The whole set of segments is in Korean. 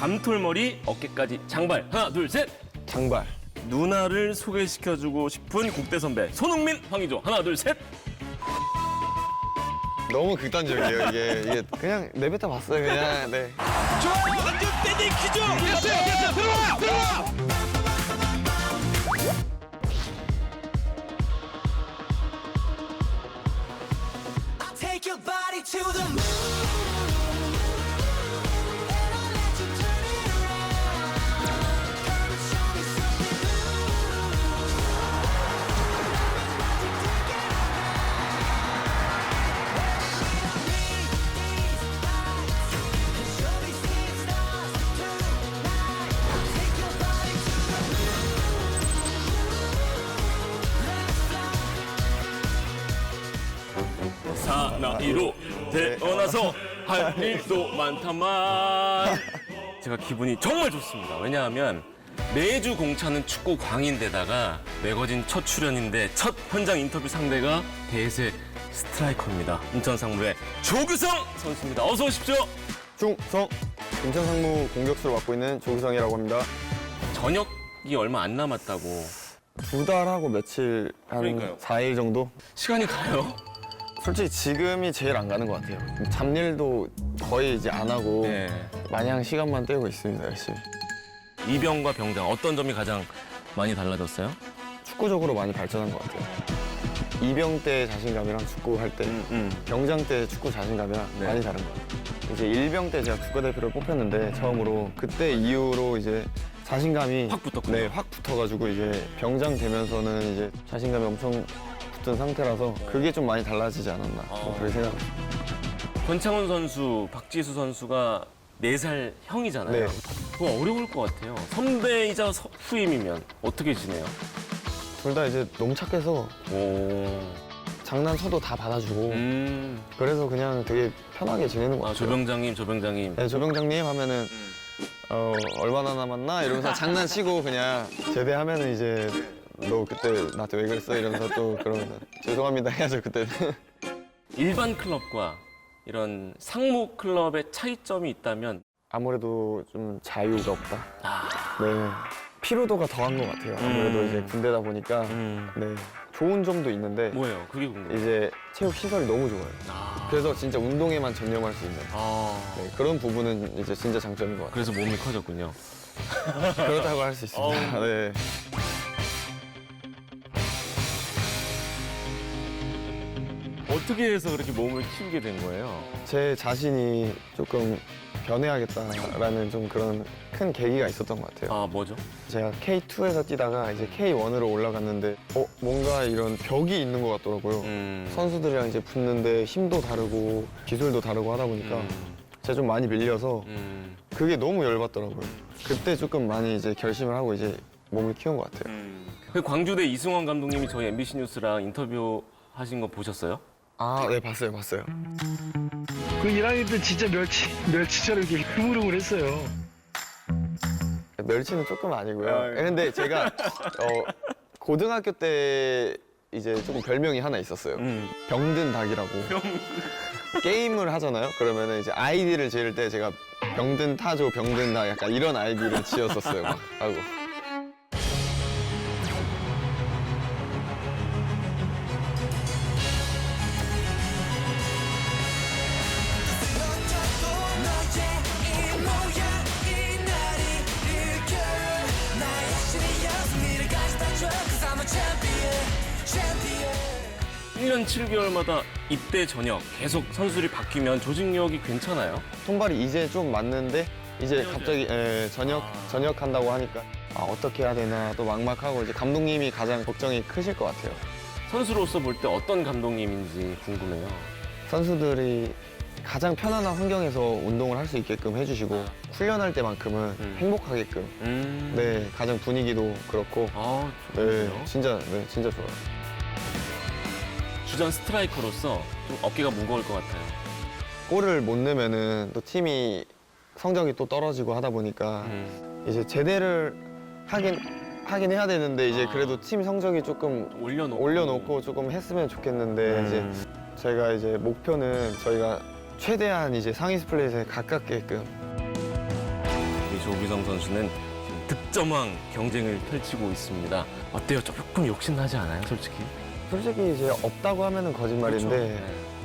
밤톨머리, 어깨까지 장발. 하나, 둘, 셋. 장발. 누나를 소개시켜주고 싶은 국대 선배 손흥민, 황희조. 하나, 둘, 셋. 너무 극단적이에요 이게 이게 그냥 내뱉어 봤어요 그냥 네. Take 이로 태어나서 할 일도 많다만 제가 기분이 정말 좋습니다. 왜냐하면 매주 공차는 축구 광인데다가 매거진 첫 출연인데 첫 현장 인터뷰 상대가 대세 스트라이커입니다. 인천 상무의 조규성 선수입니다. 어서 오십시오. 중성 인천 상무 공격수를 맡고 있는 조기성이라고 합니다. 저녁이 얼마 안 남았다고 두 달하고 며칠 한 그러니까요. 4일 정도? 시간이 가요. 솔직히 지금이 제일 안 가는 것 같아요. 잡일도 거의 이제 안 하고 네. 마냥 시간만 때우고 있습니다 열심히. 이병과 병장 어떤 점이 가장 많이 달라졌어요? 축구적으로 많이 발전한 것 같아요. 이병 때 자신감이랑 축구 할 때, 음. 병장 때 축구 자신감이랑 네. 많이 다른 것 같아요. 이제 일병 때 제가 국가대표를 뽑혔는데 처음으로 그때 이후로 이제 자신감이 확 붙었군요. 네, 확 붙어가지고 이제 병장 되면서는 이제 자신감이 엄청 붙은 상태라서 그게 좀 많이 달라지지 않았나 어. 그렇게 생각합니다. 권창훈 선수, 박지수 선수가 4살 형이잖아요. 네. 그거 어려울 것 같아요. 선배이자 서- 후임이면 어떻게 지내요? 둘 다 이제 너무 착해서 오. 장난쳐도 다 받아주고 음. 그래서 그냥 되게 편하게 지내는 것 아, 같아요. 조병장님, 조병장님. 네, 조병장님 하면은 어 얼마나 남았나 이러면서 장난치고 그냥 제대하면은 이제 너 그때 나한테 왜 그랬어 이러면서 또 그러면 죄송합니다 해야죠 그때 일반 클럽과 이런 상무 클럽의 차이점이 있다면 아무래도 좀 자유가 없다. 아. 네 피로도가 더한 것 같아요. 아무래도 음. 이제 군대다 보니까 음. 네 좋은 점도 있는데 뭐예요? 그게 궁금해요. 이제 체육 시설이 너무 좋아요. 아. 그래서 진짜 운동에만 전념할 수 있는 아. 네, 그런 부분은 이제 진짜 장점인 것 같아요. 그래서 몸이 커졌군요. 그렇다고 할 수 있습니다. 네. 어떻게 해서 그렇게 몸을 키우게 된 거예요? 제 자신이 조금 변해야겠다라는 좀 그런 큰 계기가 있었던 것 같아요. 아, 뭐죠? 제가 K2에서 뛰다가 이제 K1으로 올라갔는데 어 뭔가 이런 벽이 있는 것 같더라고요. 음. 선수들이랑 이제 붙는데 힘도 다르고 기술도 다르고 하다 보니까 음. 제가 좀 많이 밀려서 음. 그게 너무 열받더라고요. 그때 조금 많이 이제 결심을 하고 이제 몸을 키운 것 같아요. 그 광주대 이승원 감독님이 저희 MBC 뉴스랑 인터뷰 하신 거 보셨어요? 아, 네 봤어요, 봤어요. 그 1학년 때 진짜 멸치, 멸치처럼 이렇게 흐물흐물 했어요. 멸치는 조금 아니고요. 아, 예. 근데 제가 어, 고등학교 때 이제 조금 별명이 하나 있었어요. 음. 병든 닭이라고. 게임을 하잖아요. 그러면 이제 아이디를 지을 때 제가 병든 타조, 병든 닭 약간 이런 아이디를 지었었어요. 막 하고. 1년 7개월마다 입대 전역 계속 선수들이 바뀌면 조직력이 괜찮아요? 손발이 이제 좀 맞는데 이제 갑자기 예, 전역 아. 전역 한다고 하니까 아, 어떻게 해야 되나 또 막막하고 이제 감독님이 가장 걱정이 크실 것 같아요. 선수로서 볼 때 어떤 감독님인지 궁금해요. 선수들이 가장 편안한 환경에서 운동을 할 수 있게끔 해주시고 훈련할 때만큼은 음. 행복하게끔 음. 네 가장 분위기도 그렇고 아, 네 좋네요. 진짜 네 진짜 좋아요. 주전 스트라이커로서 좀 어깨가 무거울 것 같아요. 골을 못 넣으면은 또 팀이 성적이 또 떨어지고 하다 보니까 음. 이제 제대를 하긴 하긴 해야 되는데 이제 아. 그래도 팀 성적이 조금 올려놓고. 올려놓고 조금 했으면 좋겠는데 음. 이제 저희가 이제 목표는 저희가 최대한 이제 상위 스플릿에 가깝게끔 조규성 선수는 지금 득점왕 경쟁을 펼치고 있습니다. 어때요? 조금 욕심나지 않아요, 솔직히? 솔직히 이제 없다고 하면은 거짓말인데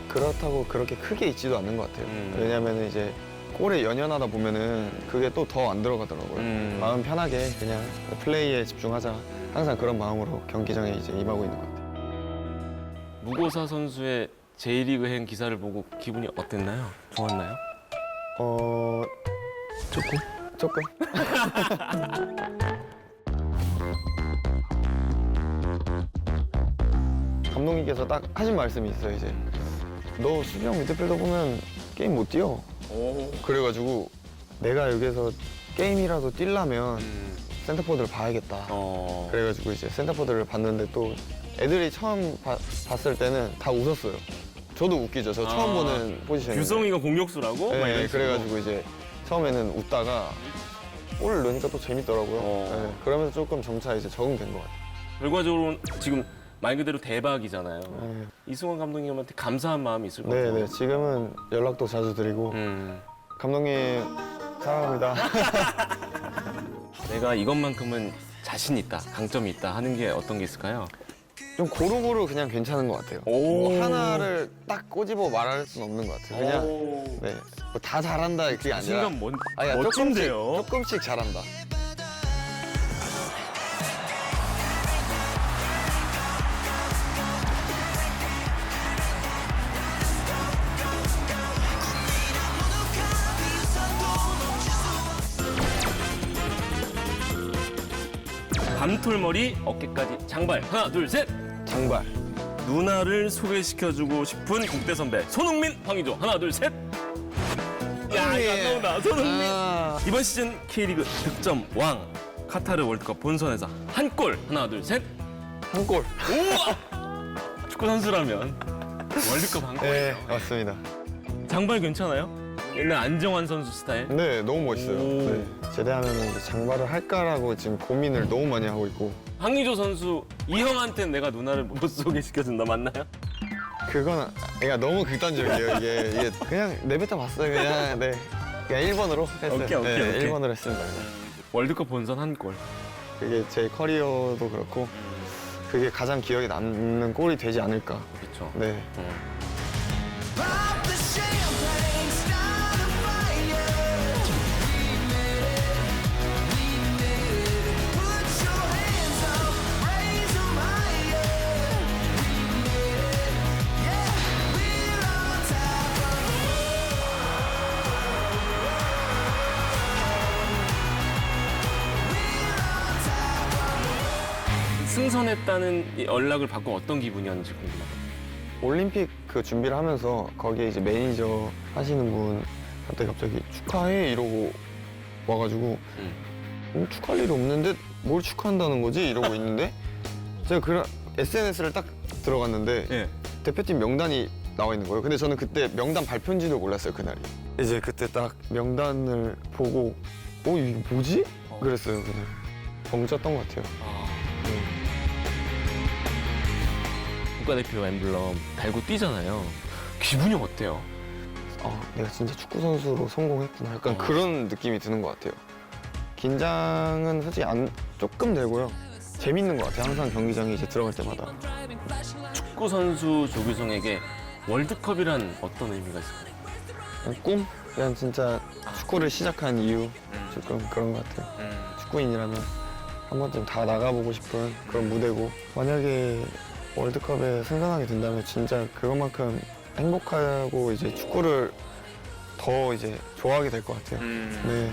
그렇죠. 그렇다고 그렇게 크게 있지도 않는 것 같아요. 음. 왜냐면 이제 골에 연연하다 보면은 그게 또 더 안 들어가더라고요. 음. 마음 편하게 그냥 플레이에 집중하자. 항상 그런 마음으로 경기장에 이제 임하고 있는 것 같아요. 무고사 선수의 J리그행 기사를 보고 기분이 어땠나요? 좋았나요? 어 조금? 조금. 감독님께서 딱 하신 말씀이 있어요. 이제 너 수비형 미드필더 보면 게임 못 뛰어. 오. 그래가지고 내가 여기서 게임이라도 뛰려면 센터포드를 봐야겠다. 어. 그래가지고 이제 센터포드를 봤는데 또 애들이 처음 봐- 봤을 때는 다 웃었어요. 저도 웃기죠. 저 처음 아, 보는 포지션이. 규성이가 공격수라고? 막 네, 이런 식으로. 그래가지고 이제 처음에는 웃다가 골을 넣으니까 또 재밌더라고요. 어. 네, 그러면서 조금 점차 이제 적응된 것 같아요. 결과적으로 지금 말 그대로 대박이잖아요. 네, 이승원 감독님한테 감사한 마음이 있을 것 네, 같아요. 네. 지금은 연락도 자주 드리고 음. 감독님 사랑합니다. 내가 이것만큼은 자신 있다, 강점이 있다 하는 게 어떤 게 있을까요? 좀 고루고루 그냥 괜찮은 것 같아요. 오. 뭐 하나를 딱 꼬집어 말할 수는 없는 것 같아요. 그냥 네, 뭐다 잘한다 그게 아니라 순간 뭔, 아니야, 멋진데요? 조금씩, 조금씩 잘한다. 밤톨머리 어깨까지 장발 하나 둘 셋. 장발. 누나를 소개시켜주고 싶은 국대 선배 손흥민 황의조 하나 둘 셋. 야 이거 안 나온다 손흥민. 아, 이번 시즌 K리그 득점 왕 카타르 월드컵 본선에서 한 골 하나 둘 셋. 한 골. 우와! 축구 선수라면 월드컵 한 골. 네, 맞습니다. 장발 괜찮아요? 옛날 안정환 선수 스타일. 네, 너무 멋있어요. 오. 네. 제대하면 이제 장발을 할까라고 지금 고민을 너무 많이 하고 있고 황의조 선수 이 형한테 내가 누나를 못 소개시켜준다 맞나요? 그건 그러니까 너무 극단적이에요. 이게, 이게 그냥 내뱉어 봤어요. 그냥 네. 그냥 1번으로 했어요. 오케이, 오케이, 네, 오케이. 1번으로 했습니다. 월드컵 본선 한 골. 그게 제 커리어도 그렇고 그게 가장 기억에 남는 골이 되지 않을까. 그렇죠. 네. Pop 승선했다는 이 연락을 받고 어떤 기분이었는지 궁금합니다. 올림픽 그 준비를 하면서 거기에 이제 매니저 하시는 분한테 갑자기 축하해 이러고 와가지고 음. 음, 축하할 일이 없는데 뭘 축하한다는 거지 이러고 있는데 제가 그 SNS를 딱 들어갔는데 예. 대표팀 명단이 나와 있는 거예요. 근데 저는 그때 명단 발표인지도 몰랐어요 그날이. 이제 그때 딱 명단을 보고 어 이게 뭐지? 그랬어요 그냥 벙쪘던 것 같아요. 국가대표 엠블럼 달고 뛰잖아요. 기분이 어때요? 아, 내가 진짜 축구 선수로 성공했구나. 약간 어. 그런 느낌이 드는 것 같아요. 긴장은 솔직히 안 조금 되고요. 재밌는 것 같아요. 항상 경기장에 이제 들어갈 때마다. 축구 선수 조규성에게 월드컵이란 어떤 의미가 있을까요? 그냥 꿈? 그냥 진짜 축구를 시작한 이유 조금 그런 것 같아요. 축구인이라면 한 번쯤 다 나가보고 싶은 그런 무대고 만약에 월드컵에 승선하게 된다면 진짜 그것만큼 행복하고 이제 축구를 더 이제 좋아하게 될 것 같아요. 네.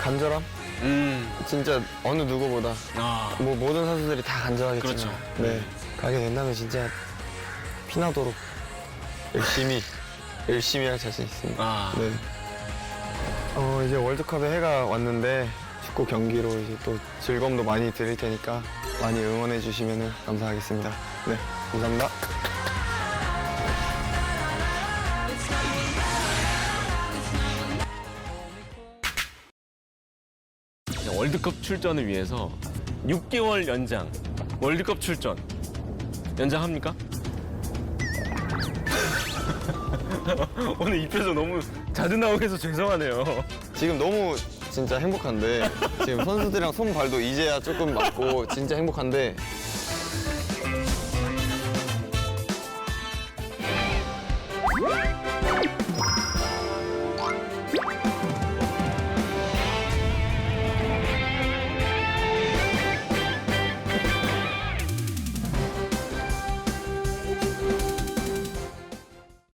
간절함? 음. 진짜 어느 누구보다 아. 뭐 모든 선수들이 다 간절하겠지만 그렇죠. 네 가게 된다면 진짜 피나도록 열심히 열심히 할 자신 있습니다. 아. 네. 어 이제 월드컵에 해가 왔는데 축구 경기로 이제 또 즐거움도 많이 드릴 테니까 많이 응원해 주시면 감사하겠습니다. 네 감사합니다. 월드컵 출전을 위해서 6개월 연장 월드컵 출전 연장합니까? 오늘 이 표정 너무 자주 나오게 해서 죄송하네요. 지금 너무 진짜 행복한데 지금 선수들이랑 손발도 이제야 조금 맞고 진짜 행복한데